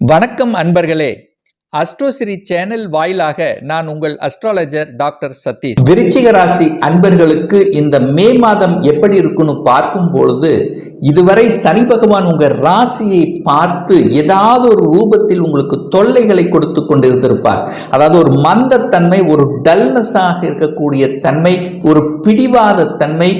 வணக்கம் அன்பர்களே. அஸ்ட்ரோசிரி சேனல் வாயிலாக நான் உங்கள் அஸ்ட்ராலஜர் டாக்டர் சதீஷ். விருச்சிக ராசி அன்பர்களுக்கு இந்த மே மாதம் எப்படி இருக்குன்னு பார்க்கும் பொழுது இதுவரை சனி பகவான் உங்கள் ராசியை பார்த்து ஏதாவது ஒரு ரூபத்தில் உங்களுக்கு தொல்லைகளை கொடுத்து கொண்டிருந்திருப்பார். அதாவது ஒரு மந்தத்தன்மை ஒரு டல்னஸாக இருக்கக்கூடிய தன்மை ஒரு பிடிவாத தன்மை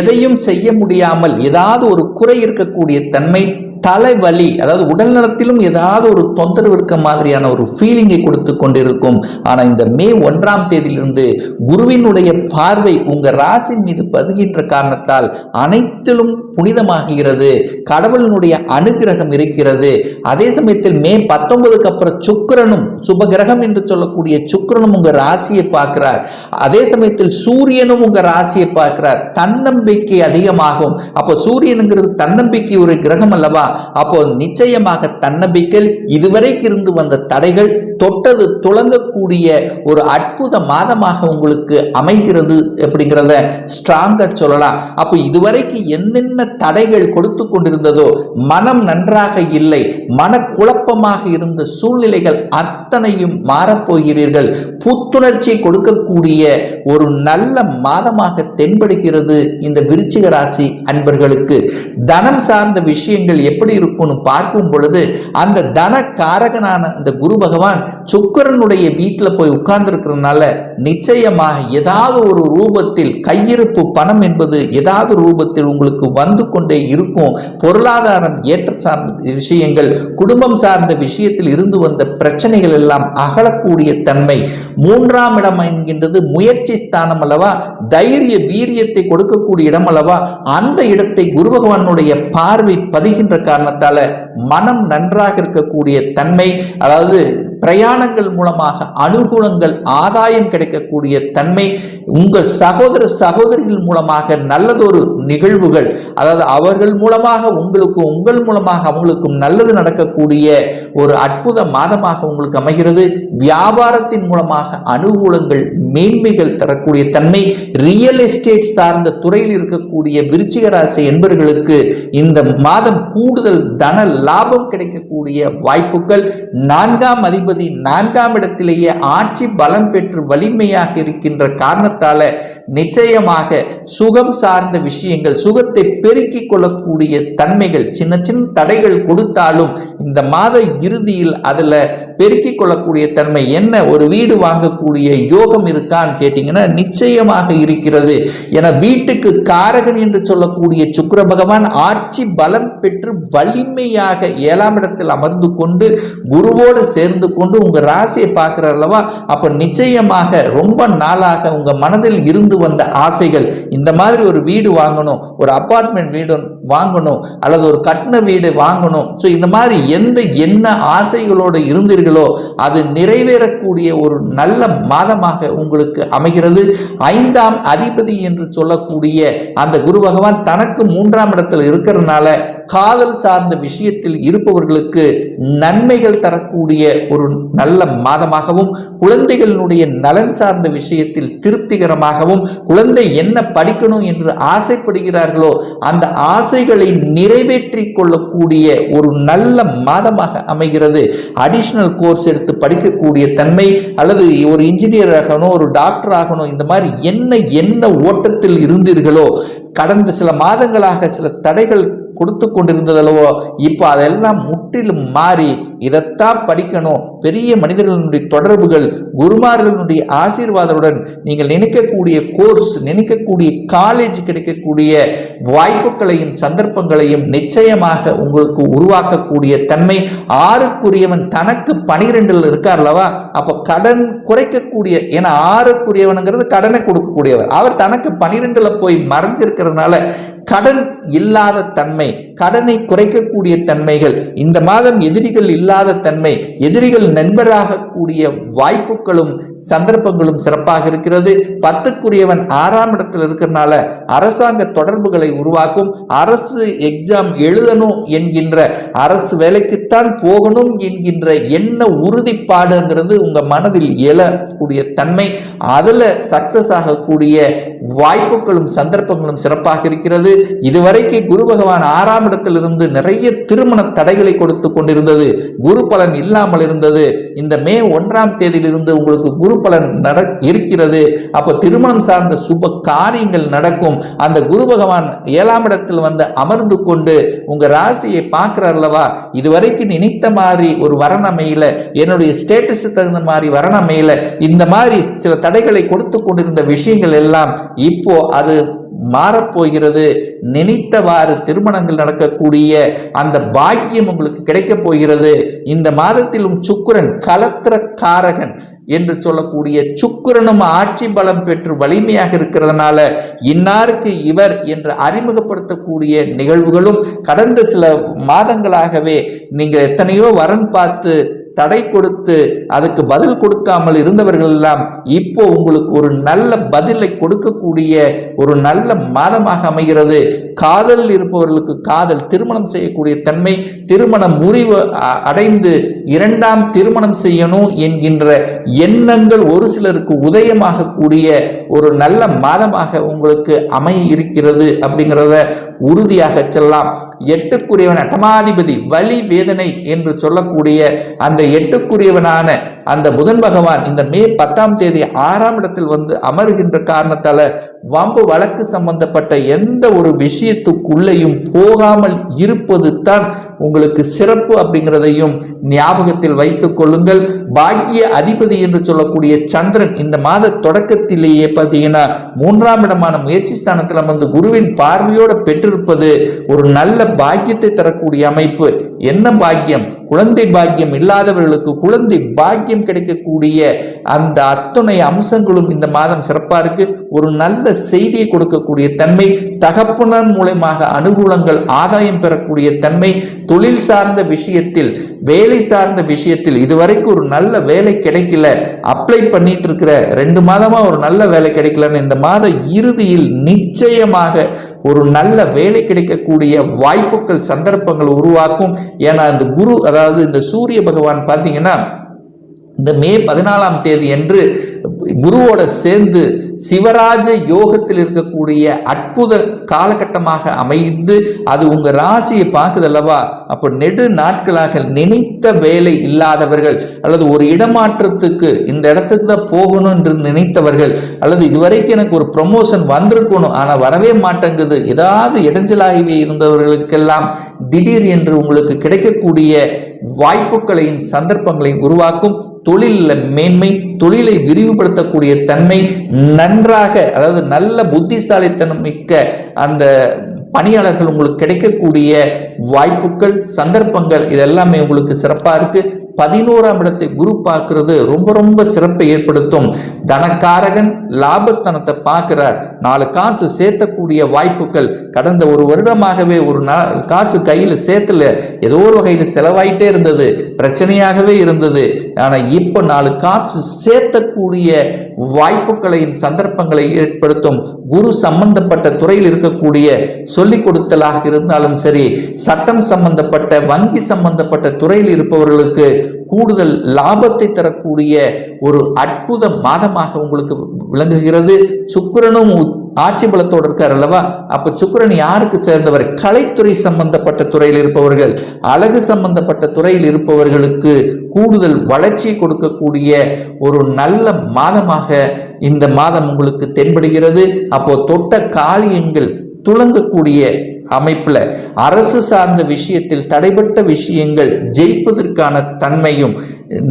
எதையும் செய்ய முடியாமல் ஏதாவது ஒரு குறை இருக்கக்கூடிய தன்மை தலைவலி அதாவது உடல் நலத்திலும் ஏதாவது ஒரு தொந்தரவு இருக்க மாதிரியான ஒரு ஃபீலிங்கை கொடுத்து கொண்டிருக்கும். ஆனால் இந்த மே ஒன்றாம் தேதியிலிருந்து குருவினுடைய பார்வை உங்கள் ராசின் மீது பதுகின்ற காரணத்தால் அனைத்திலும் புனிதமாகிறது. கடவுளினுடைய அனுகிரகம் இருக்கிறது. அதே சமயத்தில் மே பத்தொன்பதுக்கு அப்புறம் சுக்கரனும் சுபகிரகம் என்று சொல்லக்கூடிய சுக்கிரனும் உங்கள் ராசியை பார்க்கிறார். அதே சமயத்தில் சூரியனும் உங்கள் ராசியை பார்க்கிறார். தன்னம்பிக்கை அதிகமாகும். அப்போ சூரியனுங்கிறது தன்னம்பிக்கை ஒரு கிரகம் அல்லவா? அப்போ நிச்சயமாக தன்னம்பிக்கை இதுவரைக்கு இருந்து வந்த தடைகள் தொட்டது துளங்கக்கூடிய ஒரு அற்புத மாதமாக உங்களுக்கு அமைகிறது அப்படிங்கிறத ஸ்ட்ராங்காக சொல்லலாம். அப்போ இதுவரைக்கு என்னென்ன தடைகள் கொடுத்து கொண்டிருந்ததோ மனம் நன்றாக இல்லை மனக்குழப்பமாக இருந்த சூழ்நிலைகள் அத்தனையும் மாறப்போகிறீர்கள். புத்துணர்ச்சி கொடுக்கக்கூடிய ஒரு நல்ல மாதமாக தென்படுகிறது இந்த விருச்சிக ராசி அன்பர்களுக்கு. தனம் சார்ந்த விஷயங்கள் எப்படி இருக்கும்னு பார்க்கும் பொழுது அந்த தன காரகனான அந்த குரு பகவான் சுக்கரனுடைய வீட்டில் போய் உட்கார்ந்துருக்கிறதுனால நிச்சயமாக ஏதாவது ஒரு ரூபத்தில் கையிருப்பு பணம் என்பது ஏதாவது ரூபத்தில் உங்களுக்கு வந்து கொண்டே இருக்கும். பொருளாதாரம் ஏற்ற சார்ந்த விஷயங்கள் குடும்பம் சார்ந்த விஷயத்தில் இருந்து வந்த பிரச்சனைகள் எல்லாம் அகலக்கூடிய தன்மை. மூன்றாம் இடம் என்கின்றது முயற்சி ஸ்தானம் அல்லவா? தைரிய வீரியத்தை கொடுக்கக்கூடிய இடம் அல்லவா? அந்த இடத்தை குரு பகவானுடைய பார்வை பதிகின்ற காரணத்தால மனம் நன்றாக இருக்கக்கூடிய தன்மை. அதாவது பிரயாணங்கள் மூலமாக அனுகூலங்கள் ஆதாயம் கிடைக்கக்கூடிய தன்மை உங்கள் சகோதர சகோதரிகள் மூலமாக நல்லதொரு நிகழ்வுகள் அதாவது அவர்கள் மூலமாக உங்களுக்கும் உங்கள் மூலமாக அவங்களுக்கும் நல்லது நடக்கக்கூடிய ஒரு அற்புத மாதமாக உங்களுக்கு அமைகிறது. வியாபாரத்தின் மூலமாக அனுகூலங்கள் மேன்மைகள் தரக்கூடிய தன்மை ரியல் எஸ்டேட் சார்ந்த துறையில் இருக்கக்கூடிய விருச்சிக ராசி என்பவர்களுக்கு இந்த மாதம் கூடுதல் தன லாபம் கிடைக்கக்கூடிய வாய்ப்புகள். நான்காம் அதிபதி நான்காம் இடத்திலேயே ஆட்சி பலம் பெற்று வலிமையாக இருக்கின்ற காரணத்தால நிச்சயமாக சுகம் சார்ந்த விஷயங்கள் சுகத்தை பெருக்கிக் கொள்ளக்கூடிய தன்மைகள் சின்ன சின்ன தடைகள் கொடுத்தாலும் இந்த மாத இறுதியில் அதுல பெருக்கிக் கொள்ளக்கூடிய தன்மை என்ன? ஒரு வீடு வாங்கக்கூடிய யோகம் இருக்கான்னு கேட்டீங்கன்னா நிச்சயமாக இருக்கிறது. என வீட்டுக்கு காரகன் என்று சொல்லக்கூடிய சுக்கர பகவான் ஆட்சி பலம் பெற்று வலிமையாக ஏழாம் இடத்தில் அமர்ந்து கொண்டு குருவோடு சேர்ந்து கொண்டு உங்க ராசியை பார்க்கிறார் அல்லவா? அப்ப நிச்சயமாக ரொம்ப நாளாக உங்க மனதில் இருந்து வந்த ஆசைகள் இந்த மாதிரி ஒரு வீடு வாங்கணும் ஒரு அப்பார்ட்மெண்ட் வீடு வாங்கணும் அல்லது ஒரு கட்டின வீடு வாங்கணும். ஸோ இந்த மாதிரி எந்த என்ன ஆசைகளோடு இருந்தீர்களோ அது நிறைவேறக்கூடிய ஒரு நல்ல மாதமாக உங்களுக்கு அமைகிறது. ஐந்தாம் அதிபதி என்று சொல்லக்கூடிய அந்த குரு பகவான் தனக்கு மூன்றாம் இடத்தில் இருக்கிறதுனால காதல் சார்ந்த விஷயத்தில் இருப்பவர்களுக்கு நன்மைகள் தரக்கூடிய ஒரு நல்ல மாதமாகவும் குழந்தைகளினுடைய நலன் சார்ந்த விஷயத்தில் திருப்திகரமாகவும் குழந்தை என்ன படிக்கணும் என்று ஆசைப்படுகிறார்களோ அந்த ஆசை ஆசைகளை நிறைவேற்றி கொள்ளக்கூடிய ஒரு நல்ல மாதமாக அமைகிறது. அடிஷனல் கோர்ஸ் எடுத்து படிக்கக்கூடிய தன்மை அல்லது ஒரு இன்ஜினியர் ஆகணும் ஒரு டாக்டர் ஆகணும் இந்த மாதிரி என்ன என்ன ஓட்டத்தில் இருந்தீர்களோ கடந்த சில மாதங்களாக சில தடைகள் கொடுத்து கொண்டிருந்ததல்லவோ இப்போ அதெல்லாம் முற்றிலும் மாறி இதைத்தான் படிக்கணும். பெரிய மனிதர்களுடைய தொடர்புகள் குருமார்களுடைய ஆசீர்வாதத்துடன் நீங்கள் நினைக்கக்கூடிய கோர்ஸ் நினைக்கக்கூடிய காலேஜ் கிடைக்கக்கூடிய வாய்ப்புகளையும் சந்தர்ப்பங்களையும் நிச்சயமாக உங்களுக்கு உருவாக்கக்கூடிய தன்மை. ஆறுக்குரியவன் தனக்கு பனிரெண்டில் இருக்கார்லவா? அப்போ கடன் குறைக்கக்கூடிய ஏன்னா ஆறுக்குரியவனுங்கிறது கடனை கொடுக்கக்கூடியவர். அவர் தனக்கு பனிரெண்டில் போய் மறைஞ்சிருக்கிறதுனால கடன் இல்லாத தன்மை கடனை குறைக்கக்கூடிய தன்மைகள் இந்த மாதம் எதிரிகள் இல்லாத தன்மை எதிரிகள் நண்பராக கூடிய வாய்ப்புகளும் சந்தர்ப்பங்களும் சிறப்பாக இருக்கிறது. பத்துக்குரியவன் ஆறாம் இடத்தில் இருக்கிறனால அரசாங்க தொடர்புகளை உருவாக்கும் அரசு எக்ஸாம் எழுதணும் என்கின்ற அரசு வேலைக்குத்தான் போகணும் என்கின்ற என்ன உறுதிப்பாடுங்கிறது உங்க மனதில் எழக்கூடிய தன்மை. அதுல சக்சஸ் ஆகக்கூடிய வாய்ப்புகளும் சந்தர்ப்பங்களும் சிறப்பாக இருக்கிறது. இதுவரைக்கு குரு பகவான் ஆறாம் இடத்திலிருந்து நிறைய திருமண தடைகளை கொடுத்து கொண்டிருந்தது. குரு பலன் இல்லாமல் இருந்தது. இந்த மே ஒன்றாம் தேதியிலிருந்து உங்களுக்கு குரு பலன் நட இருக்கிறது. அப்ப திருமணம் சார்ந்த சுப காரியங்கள் நடக்கும். அந்த குரு பகவான் ஏழாம் இடத்தில் வந்து அமர்ந்து கொண்டு உங்க ராசியை பார்க்கிறார் அல்லவா? இதுவரைக்கும் நினைத்த மாதிரி ஒரு வரணமையில என்னுடைய ஸ்டேட்டஸ் தகுந்த மாதிரி வரணமையில இந்த மாதிரி சில தடைகளை கொடுத்து கொண்டிருந்த விஷயங்கள் எல்லாம் இப்போ அது மாறப்போகிறது. நினைத்தவாறு திருமணங்கள் நடக்கக்கூடிய அந்த பாக்கியம் உங்களுக்கு கிடைக்கப் போகிறது. இந்த மாதத்திலும் சுக்கிரன் கலத்திர காரகன் என்று சொல்லக்கூடிய சுக்கிரனும் ஆட்சி பலம் பெற்று வலிமையாக இருக்கிறதுனால இன்னாருக்கு இவர் என்று அறிமுகப்படுத்தக்கூடிய நிகழ்வுகளும் கடந்த சில மாதங்களாகவே நீங்கள் எத்தனையோ வரன் பார்த்து தடை கொடுத்து அதுக்கு பதில் கொடுக்காமல் இருந்தவர்கள் எல்லாம் இப்போ உங்களுக்கு ஒரு நல்ல பதிலை கொடுக்கக்கூடிய ஒரு நல்ல மாதமாக அமைகிறது. காதலில் இருப்பவர்களுக்கு காதல் திருமணம் செய்யக்கூடிய தன்மை திருமண முறிவு அ- அடைந்து இரண்டாம் திருமணம் செய்யணும் என்கின்ற எண்ணங்கள் ஒரு சிலருக்கு உதயமாகக்கூடிய ஒரு நல்ல மாதமாக உங்களுக்கு அமைய இருக்கிறது அப்படிங்கிறத உறுதியாக செல்லலாம். எட்டுக்குரியவன் அட்டமாதிபதி வலி வேதனை என்று சொல்லக்கூடிய அந்த எட்டுக்குரியவனான அந்த புதன் பகவான் இந்த மே பத்தாம் தேதி ஆறாம் இடத்தில் வந்து அமருகின்ற காரணத்தால வம்பு வழக்கு சம்பந்தப்பட்ட எந்த ஒரு விஷயத்துக்குள்ளேயும் போகாமல் இருப்பது தான் உங்களுக்கு சிறப்பு அப்படிங்கிறதையும் ஞாபகத்தில் வைத்துக் கொள்ளுங்கள். பாக்கிய அதிபதி என்று சொல்லக்கூடிய சந்திரன் இந்த மாத தொடக்கத்திலேயே பார்த்தீங்கன்னா மூன்றாம் இடமான முயற்சி ஸ்தானத்தில் அமர்ந்து குருவின் பார்வையோடு பெற்றிருப்பது ஒரு நல்ல பாக்கியத்தை தரக்கூடிய அமைப்பு. என்ன பாக்கியம்? குழந்தை பாக்கியம் இல்லாதவர்களுக்கு குழந்தை பாக்கியம் கிடைக்கக்கூடிய அந்த அத்துணை அம்சங்களும் இந்த மாதம் சிறப்பாக இருக்கு. ஒரு நல்ல செய்தியை கொடுக்கக்கூடிய தன்மை தகப்பனர் மூலயமாக அனுகூலங்கள் ஆதாயம் பெறக்கூடிய தன்மை தொழில் சார்ந்த விஷயத்தில் வேலை சார்ந்த விஷயத்தில் இதுவரைக்கும் ஒரு நல்ல வேலை கிடைக்கல. அப்ளை பண்ணிட்டு இருக்கிற ரெண்டு மாதமா ஒரு நல்ல வேலை கிடைக்கலன்னு இந்த மாத இறுதியில் நிச்சயமாக ஒரு நல்ல வேலை கிடைக்கக்கூடிய வாய்ப்புகள் சந்தர்ப்பங்கள் உருவாக்கும். ஏன்னா இந்த குரு அதாவது இந்த சூரிய பகவான் பார்த்தீங்கன்னா இந்த மே பதினாலாம் தேதி என்று குருவோட சேர்ந்து சிவராஜ யோகத்தில் இருக்கக்கூடிய அற்புத காலகட்டமாக அமைந்து அது உங்க ராசியை பார்க்குது அல்லவா அப்போ நெடு நாட்களாக நினைத்த வேலை இல்லாதவர்கள் அல்லது ஒரு இடமாற்றத்துக்கு இந்த இடத்துக்கு தான் போகணும் என்று நினைத்தவர்கள் அல்லது இதுவரைக்கும் எனக்கு ஒரு ப்ரொமோஷன் வந்திருக்கணும் ஆனால் வரவே மாட்டேங்குது. ஏதாவது இடைஞ்சலாகவே இருந்தவர்களுக்கெல்லாம் திடீர் என்று உங்களுக்கு கிடைக்கக்கூடிய வாய்ப்புகளையும் சந்தர்ப்பங்களையும் உருவாக்கும். தொழிலில் மேன்மை தொழிலை விரிவுபடுத்தக்கூடிய தன்மை நன்றாக அதாவது நல்ல புத்திசாலித்தனம் மிக்க அந்த பணியாளர்கள் உங்களுக்கு கிடைக்கக்கூடிய வாய்ப்புகள் சந்தர்ப்பங்கள் இதெல்லாமே உங்களுக்கு சிறப்பாக இருக்கு. பதினோராம் இடத்தை குரு பார்க்கறது ரொம்ப ரொம்ப சிறப்பை ஏற்படுத்தும். தனக்காரகன் லாபஸ்தனத்தை பார்க்கிறார். நாலு காசு சேர்த்தக்கூடிய வாய்ப்புகள். கடந்த ஒரு வருடமாகவே ஒரு நா காசு கையில் சேர்த்துல ஏதோ ஒரு வகையில் செலவாயிட்டே இருந்தது. பிரச்சனையாகவே இருந்தது. ஆனால் இப்போ நாலு காசு சேர்த்தக்கூடிய வாய்ப்புகளையும் சந்தர்ப்பங்களை ஏற்படுத்தும். குரு சம்பந்தப்பட்ட துறையில் இருக்கக்கூடிய சொல்லிக் கொடுத்தலாக இருந்தாலும் சரி சட்டம் சம்பந்தப்பட்ட வங்கி சம்பந்தப்பட்ட துறையில் இருப்பவர்களுக்கு கூடுதல் லாபத்தை தரக்கூடிய ஒரு அற்புத மாதமாக உங்களுக்கு விளங்குகிறது. சுக்கிரனும் ஆட்சி பலத்தோடு இருக்கார் அல்லவா? அப்ப சுக்கிரன் யாருக்கு சேர்ந்தவர்? கலைத்துறை சம்பந்தப்பட்ட துறையில் இருப்பவர்கள். அழகு சம்பந்தப்பட்ட துறையில் இருப்பவர்களுக்கு கூடுதல் வளர்ச்சியை கொடுக்கக்கூடிய ஒரு நல்ல மாதமாக இந்த மாதம் உங்களுக்கு தென்படுகிறது. அப்போ தொட்ட காரியங்கள் துளங்கக்கூடிய அமைப்பில் அரசு சார்ந்த விஷயத்தில் தடைப்பட்ட விஷயங்கள் ஜெயிப்பதற்கான தன்மையும்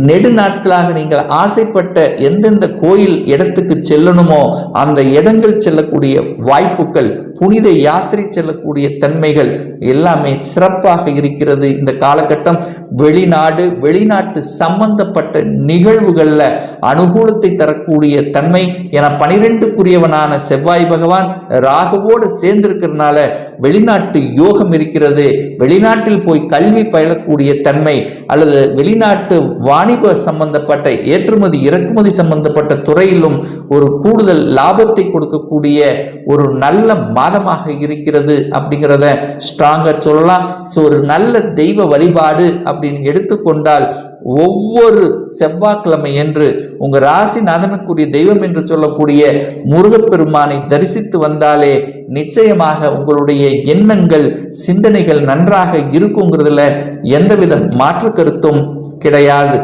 நெடு நாட்களாக நீங்கள் ஆசைப்பட்ட எந்தெந்த கோயில் இடத்துக்கு செல்லணுமோ அந்த இடங்கள் செல்லக்கூடிய வாய்ப்புகள் புனித யாத்திரை செல்லக்கூடிய தன்மைகள் எல்லாமே சிறப்பாக இருக்கிறது. இந்த காலகட்டம் வெளிநாடு வெளிநாட்டு சம்பந்தப்பட்ட நிகழ்வுகளில் அனுகூலத்தை தரக்கூடிய தன்மை என பனிரெண்டுக்குரியவனான செவ்வாய் பகவான் ராகுவோடு சேர்ந்திருக்கிறதுனால வெளிநாட்டு யோகம் இருக்கிறது. வெளிநாட்டில் போய் கல்வி பயிலக்கூடிய தன்மை அல்லது வெளிநாட்டு வாணிப சம்பந்தப்பட்ட ஏற்றுமதி இறக்குமதி சம்பந்தப்பட்ட துறையிலும் ஒரு கூடுதல் லாபத்தை கொடுக்கக்கூடிய ஒரு நல்ல மாதமாக இருக்கிறது அப்படிங்கிறத ஸ்ட்ராங்காக சொல்லலாம். ஸோ ஒரு நல்ல தெய்வ வழிபாடு அப்படின்னு எடுத்துக்கொண்டால் ஒவ்வொரு செவ்வாய்க்கிழமை என்று உங்க ராசிநாதனுக்குரிய தெய்வம் என்று சொல்லக்கூடிய முருகப்பெருமானை தரிசித்து வந்தாலே நிச்சயமாக உங்களுடைய எண்ணங்கள் சிந்தனைகள் நன்றாக இருக்குங்கிறதுல எந்தவித மாற்று கருத்தும் கிடையாது.